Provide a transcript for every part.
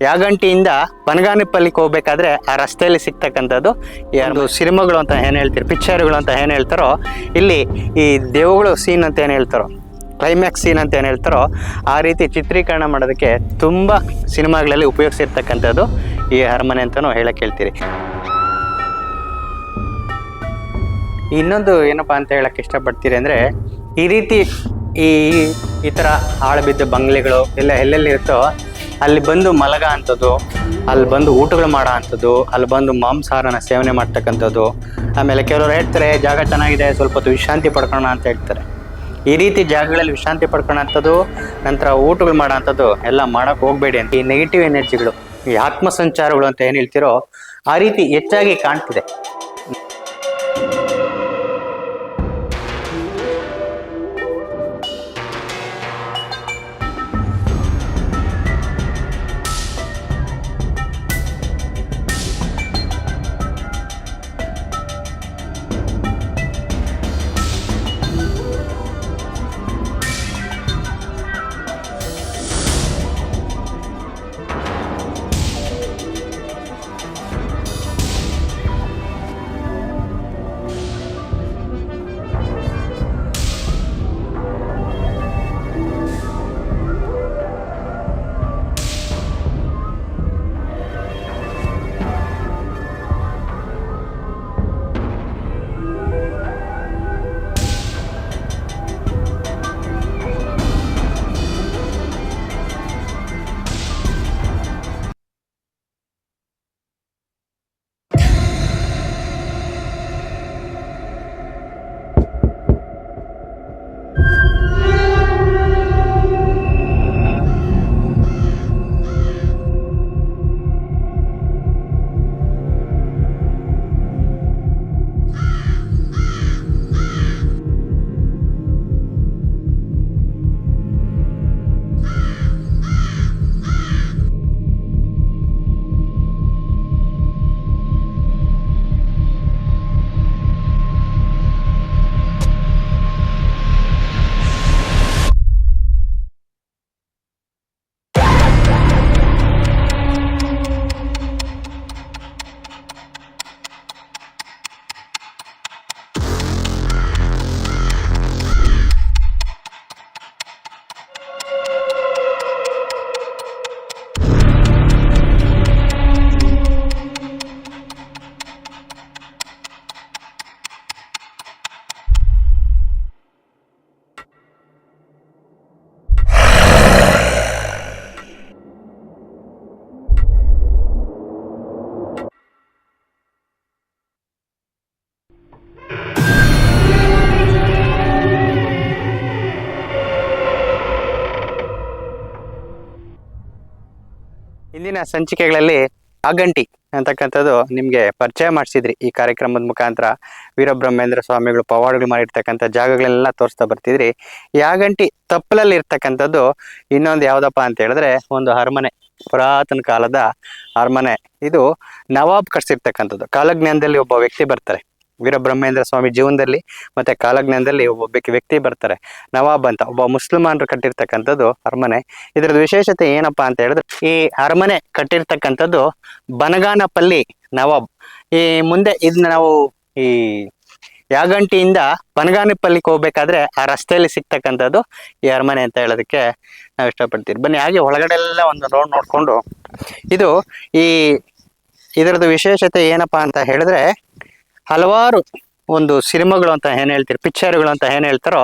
ಯಾಗಂಟಿಯಿಂದ ಬನಗಾನಿಪಲ್ಲಿಗೆ ಹೋಗ್ಬೇಕಾದ್ರೆ ಆ ರಸ್ತೆಯಲ್ಲಿ ಸಿಗ್ತಕ್ಕಂಥದ್ದು ಎರಡು ಸಿನಿಮಾಗಳು ಅಂತ ಏನು ಹೇಳ್ತೀರಿ ಪಿಕ್ಚರ್ಗಳು ಅಂತ ಏನು ಹೇಳ್ತಾರೋ ಇಲ್ಲಿ ಈ ದೇವುಗಳು ಸೀನ್ ಅಂತ ಏನು ಹೇಳ್ತಾರೋ ಕ್ಲೈಮ್ಯಾಕ್ಸ್ ಸೀನ್ ಅಂತ ಏನು ಹೇಳ್ತಾರೋ ಆ ರೀತಿ ಚಿತ್ರೀಕರಣ ಮಾಡೋದಕ್ಕೆ ತುಂಬ ಸಿನಿಮಾಗಳಲ್ಲಿ ಉಪಯೋಗಿಸಿರ್ತಕ್ಕಂಥದ್ದು ಈ ಅರಮನೆ ಅಂತಲೂ ಹೇಳಕ್ಕೆ ಹೇಳ್ತೀರಿ. ಇನ್ನೊಂದು ಏನಪ್ಪ ಅಂತ ಹೇಳಕ್ಕೆ ಇಷ್ಟಪಡ್ತೀರಿ ಅಂದರೆ ಈ ರೀತಿ ಈ ಈ ಥರ ಹಾಳು ಬಿದ್ದ ಬಂಗ್ಲೆಗಳು ಎಲ್ಲ ಎಲ್ಲೆಲ್ಲಿ ಇರುತ್ತೋ ಅಲ್ಲಿ ಬಂದು ಮಲಗ ಅಂಥದ್ದು ಅಲ್ಲಿ ಬಂದು ಊಟಗಳು ಮಾಡೋ ಅಂಥದ್ದು ಅಲ್ಲಿ ಬಂದು ಮಾಂಸಾಹಾರನ ಸೇವನೆ ಮಾಡ್ತಕ್ಕಂಥದ್ದು. ಆಮೇಲೆ ಕೆಲವರು ಹೇಳ್ತಾರೆ, ಜಾಗ ಚೆನ್ನಾಗಿದೆ, ಸ್ವಲ್ಪ ಹೊತ್ತು ವಿಶ್ರಾಂತಿ ಪಡ್ಕೊಳ್ಳೋಣ ಅಂತ ಹೇಳ್ತಾರೆ. ಈ ರೀತಿ ಜಾಗಗಳಲ್ಲಿ ವಿಶ್ರಾಂತಿ ಪಡ್ಕೊಳ್ಳೋಂಥದ್ದು ನಂತರ ಊಟಗಳು ಮಾಡೋ ಅಂಥದ್ದು ಎಲ್ಲ ಮಾಡೋಕ್ಕೆ ಹೋಗಬೇಡಿ ಅಂತ ಈ ನೆಗೆಟಿವ್ ಎನರ್ಜಿಗಳು ಈ ಆತ್ಮ ಸಂಚಾರಗಳು ಅಂತ ಏನು ಹೇಳ್ತಿರೋ, ಆ ರೀತಿ ಹೆಚ್ಚಾಗಿ ಕಾಣ್ತಿದೆ. ಇಂದಿನ ಸಂಚಿಕೆಗಳಲ್ಲಿ ಆಗಂಟಿ ಅಂತಕ್ಕಂಥದ್ದು ನಿಮಗೆ ಪರಿಚಯ ಮಾಡಿಸಿದ್ರಿ. ಈ ಕಾರ್ಯಕ್ರಮದ ಮುಖಾಂತರ ವೀರಬ್ರಹ್ಮೇಂದ್ರ ಸ್ವಾಮಿಗಳು ಪವಾಡಗಳು ಮಾಡಿರ್ತಕ್ಕಂಥ ಜಾಗಗಳನ್ನೆಲ್ಲ ತೋರಿಸ್ತಾ ಬರ್ತಿದ್ರಿ. ಈ ಆಗಂಟಿ ತಪ್ಪಲಲ್ಲಿ ಇರ್ತಕ್ಕಂಥದ್ದು ಇನ್ನೊಂದು ಯಾವುದಪ್ಪ ಅಂತ ಹೇಳಿದ್ರೆ ಒಂದು ಅರಮನೆ, ಪುರಾತನ ಕಾಲದ ಅರಮನೆ. ಇದು ನವಾಬ್ ಕಟ್ಸಿರ್ತಕ್ಕಂಥದ್ದು. ಕಾಲಜ್ಞಾನದಲ್ಲಿ ಒಬ್ಬ ವ್ಯಕ್ತಿ ಬರ್ತಾರೆ. ವೀರಬ್ರಹ್ಮೇಂದ್ರ ಸ್ವಾಮಿ ಜೀವನದಲ್ಲಿ ಮತ್ತೆ ಕಾಲಜ್ಞಾನದಲ್ಲಿ ಒಬ್ಬ ವ್ಯಕ್ತಿ- ಬರ್ತಾರೆ. ನವಾಬ್ ಅಂತ ಒಬ್ಬ ಮುಸ್ಲಿಮಾನರು ಕಟ್ಟಿರ್ತಕ್ಕಂಥದ್ದು ಅರಮನೆ. ಇದರದ ವಿಶೇಷತೆ ಏನಪ್ಪಾ ಅಂತ ಹೇಳಿದ್ರೆ ಈ ಅರಮನೆ ಕಟ್ಟಿರ್ತಕ್ಕಂಥದ್ದು ಬನಗಾನಪಲ್ಲಿ ನವಾಬ್. ಈ ಮುಂದೆ ಇದನ್ನ ನಾವು ಈ ಯಾಗಂಟಿಯಿಂದ ಬನಗಾನಪಲ್ಲಿಗೆ ಹೋಗ್ಬೇಕಾದ್ರೆ ಆ ರಸ್ತೆಯಲ್ಲಿ ಸಿಗ್ತಕ್ಕಂಥದ್ದು ಈ ಅರಮನೆ ಅಂತ ಹೇಳೋದಕ್ಕೆ ನಾವು ಇಷ್ಟಪಡ್ತೀವಿ. ಬನ್ನಿ, ಹಾಗೆ ಒಳಗಡೆ ಎಲ್ಲ ಒಂದು ರೋಡ್ ನೋಡಿಕೊಂಡು. ಇದು ಈ ಇದರದ್ದು ವಿಶೇಷತೆ ಏನಪ್ಪಾ ಅಂತ ಹೇಳಿದ್ರೆ ಹಲವಾರು ಒಂದು ಸಿನಿಮಾಗಳು ಅಂತ ಏನು ಹೇಳ್ತೀರಿ? ಪಿಕ್ಚರ್ಗಳು ಅಂತ ಏನು ಹೇಳ್ತಾರೋ,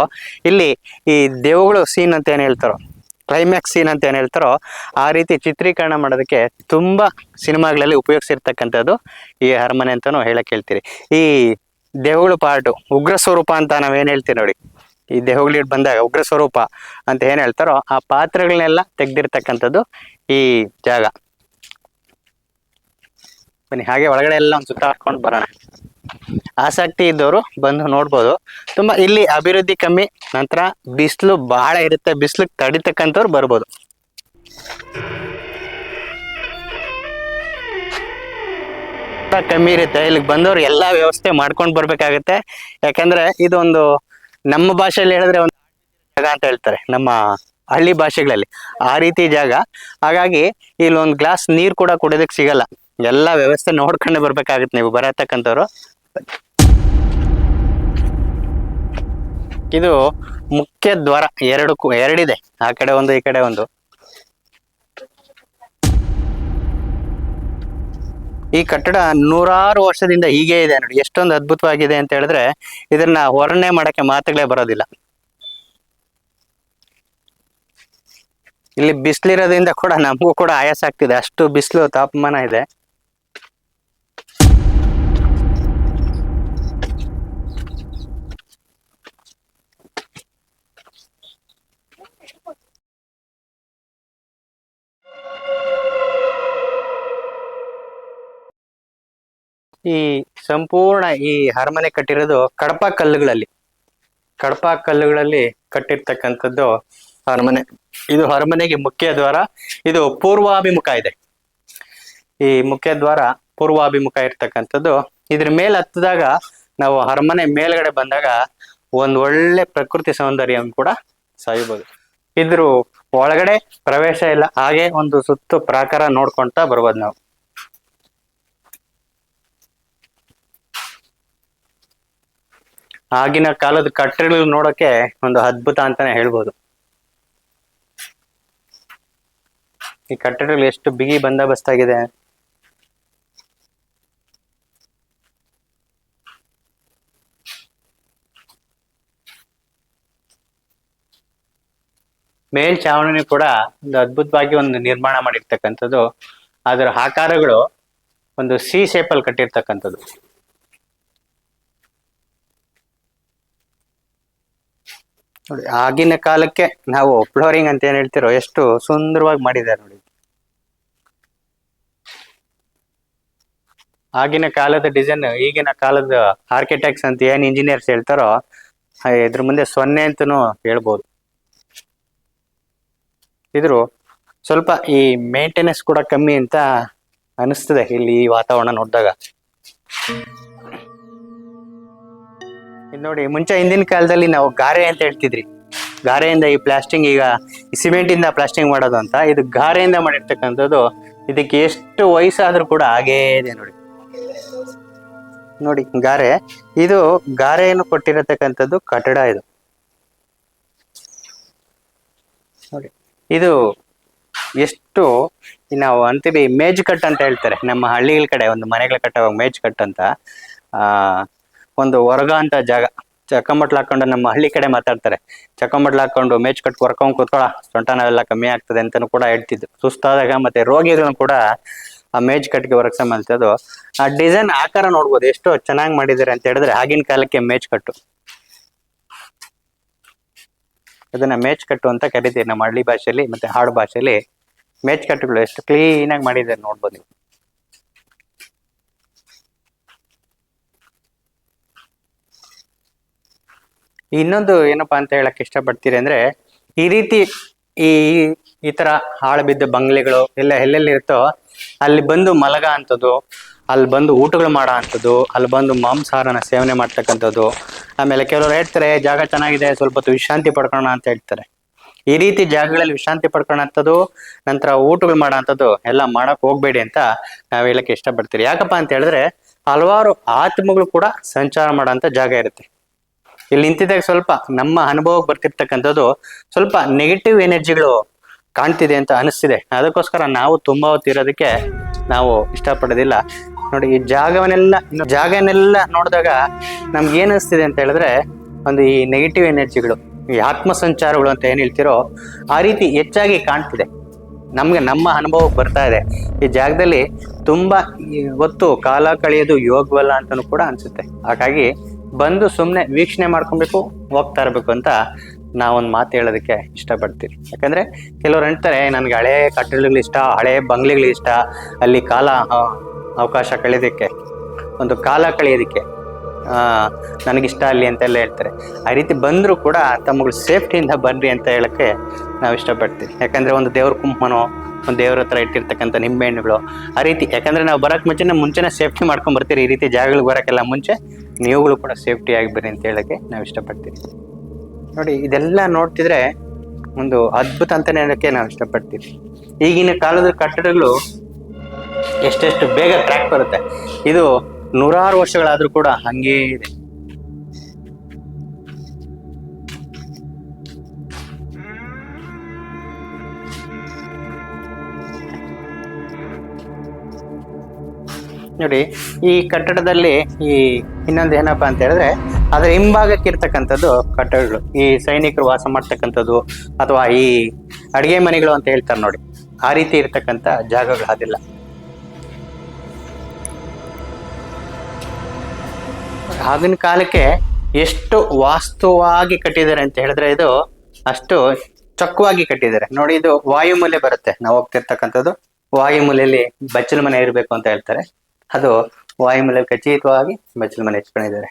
ಇಲ್ಲಿ ಈ ದೇವುಗಳು ಸೀನ್ ಅಂತ ಏನು ಹೇಳ್ತಾರೋ ಕ್ಲೈಮ್ಯಾಕ್ಸ್ ಸೀನ್ ಅಂತ ಏನು ಹೇಳ್ತಾರೋ, ಆ ರೀತಿ ಚಿತ್ರೀಕರಣ ಮಾಡೋದಕ್ಕೆ ತುಂಬ ಸಿನಿಮಾಗಳಲ್ಲಿ ಉಪಯೋಗಿಸಿರ್ತಕ್ಕಂಥದ್ದು ಈ ಅರಮನೆ ಅಂತಲೂ ಹೇಳಕ್ಕೆ ಹೇಳ್ತೀರಿ. ಈ ದೇವಗಳು ಪಾರ್ಟು ಉಗ್ರ ಸ್ವರೂಪ ಅಂತ ನಾವೇನು ಹೇಳ್ತೀವಿ ನೋಡಿ? ಈ ದೇವುಗಳಿಗೆ ಬಂದಾಗ ಉಗ್ರ ಸ್ವರೂಪ ಅಂತ ಏನು ಹೇಳ್ತಾರೋ, ಆ ಪಾತ್ರಗಳನ್ನೆಲ್ಲ ತೆಗೆದಿರ್ತಕ್ಕಂಥದ್ದು ಈ ಜಾಗ. ಬನ್ನಿ, ಹಾಗೆ ಒಳಗಡೆ ಎಲ್ಲ ಒಂದು ಸುತ್ತ ಹಾಕೊಂಡು ಬರೋಣ. ಆಸಕ್ತಿ ಇದ್ದವರು ಬಂದು ನೋಡ್ಬೋದು. ತುಂಬಾ ಇಲ್ಲಿ ಅಭಿವೃದ್ಧಿ ಕಮ್ಮಿ, ನಂತರ ಬಿಸಿಲು ಬಹಳ ಇರುತ್ತೆ, ಬಿಸಿಲು ತಡಿತಕ್ಕಂಥವ್ರು ಬರ್ಬೋದು. ಕಮ್ಮಿ ಇರುತ್ತೆ, ಇಲ್ಲಿಗೆ ಬಂದವರು ಎಲ್ಲಾ ವ್ಯವಸ್ಥೆ ಮಾಡ್ಕೊಂಡು ಬರ್ಬೇಕಾಗತ್ತೆ. ಯಾಕಂದ್ರೆ ಇದೊಂದು ನಮ್ಮ ಭಾಷೆಯಲ್ಲಿ ಹೇಳಿದ್ರೆ ಒಂದು ಜಾಗ ಅಂತ ಹೇಳ್ತಾರೆ, ನಮ್ಮ ಹಳ್ಳಿ ಭಾಷೆಗಳಲ್ಲಿ ಆ ರೀತಿ ಜಾಗ. ಹಾಗಾಗಿ ಇಲ್ಲಿ ಒಂದು ಗ್ಲಾಸ್ ನೀರು ಕೂಡ ಕುಡಿಯೋದಕ್ಕೆ ಸಿಗಲ್ಲ. ಎಲ್ಲ ವ್ಯವಸ್ಥೆ ನೋಡ್ಕೊಂಡೇ ಬರ್ಬೇಕಾಗತ್ತೆ ನೀವು, ಬರತಕ್ಕಂಥವ್ರು. ಇದು ಮುಖ್ಯ ದ್ವಾರ ಎರಡು ಎರಡಿದೆ. ಆ ಕಡೆ ಒಂದು, ಈ ಕಡೆ ಒಂದು. ಈ ಕಟ್ಟಡ ನೂರಾರು ವರ್ಷದಿಂದ ಹೀಗೆ ಇದೆ ನೋಡಿ. ಎಷ್ಟೊಂದು ಅದ್ಭುತವಾಗಿದೆ ಅಂತ ಹೇಳಿದ್ರೆ ಇದನ್ನ ವರ್ಣನೆ ಮಾಡಕ್ಕೆ ಮಾತುಗಳೇ ಬರೋದಿಲ್ಲ. ಇಲ್ಲಿ ಬಿಸಿಲಿರೋದ್ರಿಂದ ಕೂಡ ನಮಗೂ ಕೂಡ ಆಯಾಸ ಆಗ್ತಿದೆ. ಅಷ್ಟು ಬಿಸಿಲು ತಾಪಮಾನ ಇದೆ. ಈ ಸಂಪೂರ್ಣ ಈ ಅರಮನೆ ಕಟ್ಟಿರೋದು ಕಡಪ ಕಲ್ಲುಗಳಲ್ಲಿ. ಕಡಪ ಕಲ್ಲುಗಳಲ್ಲಿ ಕಟ್ಟಿರ್ತಕ್ಕಂಥದ್ದು ಅರಮನೆ. ಇದು ಅರಮನೆಗೆ ಮುಖ್ಯ ದ್ವಾರ. ಇದು ಪೂರ್ವಾಭಿಮುಖ ಇದೆ. ಈ ಮುಖ್ಯ ದ್ವಾರ, ಪೂರ್ವಾಭಿಮುಖ ಇರ್ತಕ್ಕಂಥದ್ದು. ಇದ್ರ ಮೇಲೆ ಹತ್ತಿದಾಗ ನಾವು ಅರಮನೆ ಮೇಲ್ಗಡೆ ಬಂದಾಗ ಒಂದ್ ಒಳ್ಳೆ ಪ್ರಕೃತಿ ಸೌಂದರ್ಯವನ್ನು ಕೂಡ ಸಾಯಬಹುದು ಇದ್ರು ಒಳಗಡೆ ಪ್ರವೇಶ ಇಲ್ಲ. ಹಾಗೆ ಒಂದು ಸುತ್ತು ಪ್ರಾಕಾರ ನೋಡ್ಕೊಂತ ಬರ್ಬೋದು ನಾವು. ಆಗಿನ ಕಾಲದ ಕಟ್ಟಡಗಳು ನೋಡಕ್ಕೆ ಒಂದು ಅದ್ಭುತ ಅಂತಾನೆ ಹೇಳ್ಬೋದು. ಈ ಕಟ್ಟಡಗಳು ಎಷ್ಟು ಬಿಗಿ ಬಂದೋಬಸ್ತ್ ಆಗಿದೆ. ಮೇಲ್ಛಾವಣಿ ಕೂಡ ಒಂದು ಅದ್ಭುತವಾಗಿ ಒಂದು ನಿರ್ಮಾಣ ಮಾಡಿರ್ತಕ್ಕಂಥದ್ದು. ಅದರ ಆಕಾರಗಳು ಒಂದು ಸಿ ಶೇಪ್ ಅಲ್ಲಿ ಕಟ್ಟಿರ್ತಕ್ಕಂಥದ್ದು. ನೋಡಿ ಆಗಿನ ಕಾಲಕ್ಕೆ ನಾವು ಫ್ಲೋರಿಂಗ್ ಅಂತ ಏನ್ ಹೇಳ್ತಿರೋ ಎಷ್ಟು ಸುಂದರವಾಗಿ ಮಾಡಿದ್ದಾರೆ ನೋಡಿ. ಆಗಿನ ಕಾಲದ ಡಿಸೈನ್ ಈಗಿನ ಕಾಲದ ಆರ್ಕಿಟೆಕ್ಟ್ಸ್ ಅಂತ ಏನ್ ಇಂಜಿನಿಯರ್ಸ್ ಹೇಳ್ತಾರೋ ಇದ್ರ ಮುಂದೆ ಸೊನ್ನೆ ಅಂತನೂ ಹೇಳ್ಬೋದು. ಇದ್ರು ಸ್ವಲ್ಪ ಈ ಮೇಂಟೆನೆನ್ಸ್ ಕೂಡ ಕಮ್ಮಿ ಅಂತ ಅನಿಸ್ತದೆ ಇಲ್ಲಿ ಈ ವಾತಾವರಣ ನೋಡಿದಾಗ. ಇದು ನೋಡಿ, ಮುಂಚೆ ಹಿಂದಿನ ಕಾಲದಲ್ಲಿ ನಾವು ಗಾರೆ ಅಂತ ಹೇಳ್ತಿದ್ರಿ. ಗಾರೆಯಿಂದ ಈ ಪ್ಲಾಸ್ಟಿಂಗ್ ಈಗ ಸಿಮೆಂಟ್ ಇಂದ ಪ್ಲಾಸ್ಟಿಂಗ್ ಮಾಡೋದು ಅಂತ. ಇದು ಗಾರೆಯಿಂದ ಮಾಡಿರ್ತಕ್ಕಂಥದ್ದು. ಇದಕ್ಕೆ ಎಷ್ಟು ವಯಸ್ಸಾದ್ರೂ ಕೂಡ ಹಾಗೇ ಇದೆ ನೋಡಿ. ನೋಡಿ, ಗಾರೆ. ಇದು ಗಾರೆಯನ್ನು ಕೊಟ್ಟಿರತಕ್ಕಂಥದ್ದು ಕಟ್ಟಡ ಇದು. ನೋಡಿ, ಇದು ಎಷ್ಟು ನಾವು ಅಂತೀವಿ ಮೇಜ್ ಕಟ್ ಅಂತ ಹೇಳ್ತಾರೆ. ನಮ್ಮ ಹಳ್ಳಿಗಳ ಕಡೆ, ಒಂದು ಮನೆಗಳ ಕಟ್ಟುವಾಗ ಮೇಜ್ ಕಟ್ ಅಂತ. ಆ ಒಂದು ಹೊರಗ ಅಂತ ಜಾಗ. ಚಕ್ಕಂಬಟ್ಲು ಹಾಕೊಂಡು ನಮ್ಮ ಹಳ್ಳಿ ಕಡೆ ಮಾತಾಡ್ತಾರೆ. ಚಕ್ಕಂಬಟ್ಲು ಹಾಕೊಂಡು ಮೇಚ್ ಕಟ್ ಹೊರ್ಕೊಂಡ್ ಕೂತ್ಕೊಳ ಸೊಂಟ ನಾವೆಲ್ಲ ಕಮ್ಮಿ ಆಗ್ತದೆ ಅಂತಾನು ಕೂಡ ಹೇಳ್ತಿದ್ರು. ಸುಸ್ತಾದಾಗ ಮತ್ತೆ ರೋಗಿಗಳನ್ನು ಕೂಡ ಆ ಮೇಜ್ ಕಟ್ಗೆ ಹೊರಗ್ಸಂಬಂತದ್ದು ಆ ಡಿಸೈನ್ ಆಕಾರ ನೋಡ್ಬೋದು. ಎಷ್ಟು ಚೆನ್ನಾಗಿ ಮಾಡಿದ್ದಾರೆ ಅಂತ ಹೇಳಿದ್ರೆ ಆಗಿನ ಕಾಲಕ್ಕೆ ಮೇಜ್ ಕಟ್ಟು. ಅದನ್ನ ಮೇಜ್ ಕಟ್ಟು ಅಂತ ಕರಿತೀವಿ ನಮ್ಮ ಹಳ್ಳಿ ಭಾಷೆಯಲ್ಲಿ ಮತ್ತೆ ಹಾಡು ಭಾಷೆಯಲ್ಲಿ. ಮೇಜ್ ಕಟ್ಟುಗಳು ಎಷ್ಟು ಕ್ಲೀನ್ ಆಗಿ ಮಾಡಿದ್ದಾರೆ ನೋಡ್ಬೋದು ನೀವು. ಇನ್ನೊಂದು ಏನಪ್ಪಾ ಅಂತ ಹೇಳಕ್ ಇಷ್ಟಪಡ್ತೀರಿ ಅಂದ್ರೆ ಈ ರೀತಿ ಈ ಈ ತರ ಹಾಳು ಬಿದ್ದ ಬಂಗ್ಲೆಗಳು ಎಲ್ಲ ಎಲ್ಲೆಲ್ಲಿ ಇರ್ತೋ ಅಲ್ಲಿ ಬಂದು ಮಲಗ ಅಂತದ್ದು ಅಲ್ಲಿ ಬಂದು ಊಟಗಳು ಮಾಡೋ ಅಂಥದ್ದು, ಅಲ್ಲಿ ಬಂದು ಮಾಂಸಾಹಾರನ ಸೇವನೆ ಮಾಡ್ತಕ್ಕಂಥದ್ದು, ಆಮೇಲೆ ಕೆಲವರು ಹೇಳ್ತಾರೆ ಜಾಗ ಚೆನ್ನಾಗಿದೆ, ಸ್ವಲ್ಪ ಹೊತ್ತು ವಿಶ್ರಾಂತಿ ಪಡ್ಕೊಳ್ಳೋಣ ಅಂತ ಹೇಳ್ತಾರೆ. ಈ ರೀತಿ ಜಾಗಗಳಲ್ಲಿ ವಿಶ್ರಾಂತಿ ಪಡ್ಕೊಳ್ಳೋಂಥದ್ದು ನಂತರ ಊಟಗಳು ಮಾಡೋ ಅಂಥದ್ದು ಎಲ್ಲ ಮಾಡಕ್ ಹೋಗ್ಬೇಡಿ ಅಂತ ನಾವು ಹೇಳಕ್ಕೆ ಇಷ್ಟಪಡ್ತೀರಿ. ಯಾಕಪ್ಪ ಅಂತ ಹೇಳಿದ್ರೆ ಹಲವಾರು ಆತ್ಮಗಳು ಕೂಡ ಸಂಚಾರ ಮಾಡೋಂಥ ಜಾಗ ಇರುತ್ತೆ. ಇಲ್ಲಿ ನಿಂತಿದ್ದಾಗ ಸ್ವಲ್ಪ ನಮ್ಮ ಅನುಭವಕ್ಕೆ ಬರ್ತಿರ್ತಕ್ಕಂಥದ್ದು ಸ್ವಲ್ಪ ನೆಗೆಟಿವ್ ಎನರ್ಜಿಗಳು ಕಾಣ್ತಿದೆ ಅಂತ ಅನಿಸ್ತಿದೆ. ಅದಕ್ಕೋಸ್ಕರ ನಾವು ತುಂಬ ಹೊತ್ತಿರೋದಕ್ಕೆ ನಾವು ಇಷ್ಟಪಡೋದಿಲ್ಲ. ನೋಡಿ, ಈ ಜಾಗವನ್ನೆಲ್ಲ, ಜಾಗನೆಲ್ಲ ನೋಡಿದಾಗ ನಮ್ಗೆ ಏನು ಅನಿಸ್ತಿದೆ ಅಂತ ಹೇಳಿದ್ರೆ ಒಂದು ಈ ನೆಗೆಟಿವ್ ಎನರ್ಜಿಗಳು, ಈ ಆತ್ಮ ಸಂಚಾರಗಳು ಅಂತ ಏನು ಹೇಳ್ತಿರೋ ಆ ರೀತಿ ಹೆಚ್ಚಾಗಿ ಕಾಣ್ತಿದೆ. ನಮಗೆ ನಮ್ಮ ಅನುಭವಕ್ಕೆ ಬರ್ತಾ ಇದೆ. ಈ ಜಾಗದಲ್ಲಿ ತುಂಬ ಹೊತ್ತು ಕಾಲ ಕಳೆಯೋದು ಯೋಗವಲ್ಲ ಅಂತಲೂ ಕೂಡ ಅನಿಸುತ್ತೆ. ಹಾಗಾಗಿ ಬಂದು ಸುಮ್ಮನೆ ವೀಕ್ಷಣೆ ಮಾಡ್ಕೊಬೇಕು, ಹೋಗ್ತಾ ಇರಬೇಕು ಅಂತ ನಾವೊಂದು ಮಾತು ಹೇಳೋದಕ್ಕೆ ಇಷ್ಟಪಡ್ತೀವಿ. ಯಾಕಂದ್ರೆ ಕೆಲವ್ರು ಹೇಳ್ತಾರೆ ನನ್ಗೆ ಹಳೆ ಕಟ್ಟಡಗಳು ಇಷ್ಟ, ಹಳೆ ಬಂಗ್ಲೆಗಳು ಇಷ್ಟ, ಅಲ್ಲಿ ಕಾಲ ಅವಕಾಶ ಕಳೆಯೋದಕ್ಕೆ, ಒಂದು ಕಾಲ ಕಳೆಯೋದಕ್ಕೆ ನನಗಿಷ್ಟ ಅಲ್ಲಿ ಅಂತೆಲ್ಲ ಹೇಳ್ತಾರೆ. ಆ ರೀತಿ ಬಂದರೂ ಕೂಡ ತಮ್ಮಗಳು ಸೇಫ್ಟಿಯಿಂದ ಬರ್ರಿ ಅಂತ ಹೇಳಕ್ಕೆ ನಾವು ಇಷ್ಟಪಡ್ತೀವಿ. ಯಾಕಂದ್ರೆ ಒಂದು ದೇವ್ರ ಕುಂಕುಮನೋ ಒಂದು ದೇವ್ರ ಹತ್ರ ಇಟ್ಟಿರ್ತಕ್ಕಂಥ ನಿಂಬೆಹಣ್ಣುಗಳು, ಆ ರೀತಿ, ಯಾಕಂದ್ರೆ ನಾವು ಬರಕ್ ಮುಂಚೆನೇ ಮುಂಚೆನೇ ಸೇಫ್ಟಿ ಮಾಡ್ಕೊಂಡ್ ಬರ್ತೀರಿ, ಈ ರೀತಿ ಜಾಗಗಳಿಗೆ ಬರೋಕ್ಕೆಲ್ಲ ಮುಂಚೆ ನೀವುಗಳು ಕೂಡ ಸೇಫ್ಟಿ ಆಗಿ ಅಂತ ಹೇಳಕ್ಕೆ ನಾವು ಇಷ್ಟಪಡ್ತೀವಿ. ನೋಡಿ, ಇದೆಲ್ಲ ನೋಡ್ತಿದ್ರೆ ಒಂದು ಅದ್ಭುತ ಅಂತಲೇ ಹೇಳಕ್ಕೆ ನಾವು ಇಷ್ಟಪಡ್ತೀವಿ. ಈಗಿನ ಕಾಲದ ಕಟ್ಟಡಗಳು ಎಷ್ಟೆಷ್ಟು ಬೇಗ ಟ್ರ್ಯಾಕ್ ಬರುತ್ತೆ. ಇದು ನೂರಾರು ವರ್ಷಗಳಾದರೂ ಕೂಡ ಹಂಗೇ ಇದೆ. ನೋಡಿ, ಈ ಕಟ್ಟಡದಲ್ಲಿ ಈ ಇನ್ನೊಂದು ಏನಪ್ಪಾ ಅಂತ ಹೇಳಿದ್ರೆ, ಅದರ ಹಿಂಭಾಗಕ್ಕೆ ಇರ್ತಕ್ಕಂಥದ್ದು ಕಟ್ಟಡಗಳು. ಈ ಸೈನಿಕರು ವಾಸ ಮಾಡ್ತಕ್ಕಂಥದ್ದು ಅಥವಾ ಈ ಅಡಿಗೆ ಮನೆಗಳು ಅಂತ ಹೇಳ್ತಾರೆ ನೋಡಿ. ಆ ರೀತಿ ಇರ್ತಕ್ಕಂಥ ಜಾಗಗಳು ಅದಿಲ್ಲ. ಆಗಿನ ಕಾಲಕ್ಕೆ ಎಷ್ಟು ವಾಸ್ತುವಾಗಿ ಕಟ್ಟಿದ್ದಾರೆ ಅಂತ ಹೇಳಿದ್ರೆ ಇದು ಅಷ್ಟು ಚೊಕ್ಕವಾಗಿ ಕಟ್ಟಿದ್ದಾರೆ. ನೋಡಿ, ಇದು ವಾಯುಮೂಲೆ ಬರುತ್ತೆ. ನಾವು ಹೋಗ್ತಿರ್ತಕ್ಕಂಥದ್ದು ವಾಯುಮೂಲೆಯಲ್ಲಿ ಬಚ್ಚಲು ಮನೆ ಇರಬೇಕು ಅಂತ ಹೇಳ್ತಾರೆ. ಅದು ವಾಯುಮೂಲೆ ಖಚಿತವಾಗಿ ಬಚ್ಚಲು ಮನೆ ಇಟ್ಕೊಂಡಿದ್ದಾರೆ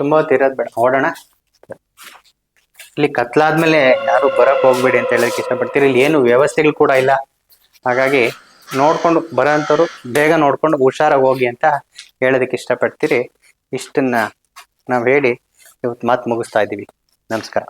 ತುಂಬಾ ಹೊತ್ತು ಇರೋದು ಬೇಡ, ಓಡೋಣ. ಇಲ್ಲಿ ಕತ್ಲಾದ್ಮೇಲೆ ಯಾರು ಬರಕ್ ಹೋಗ್ಬೇಡಿ ಅಂತ ಹೇಳಕ್ ಇಷ್ಟಪಡ್ತೀರಿ, ಇಲ್ಲಿ ಏನು ವ್ಯವಸ್ಥೆಗಳು ಕೂಡ ಇಲ್ಲ. ಹಾಗಾಗಿ ನೋಡ್ಕೊಂಡು ಬರೋಂಥವ್ರು ಬೇಗ ನೋಡ್ಕೊಂಡು ಹುಷಾರಾಗಿ ಹೋಗಿ ಅಂತ ಹೇಳೋದಕ್ಕೆ ಇಷ್ಟಪಡ್ತೀರಿ. ಇಷ್ಟನ್ನ ನಾವು ಹೇಳಿ ಇವತ್ತು ಮಾತು ಮುಗಿಸ್ತಾ ಇದ್ದೀವಿ. ನಮಸ್ಕಾರ.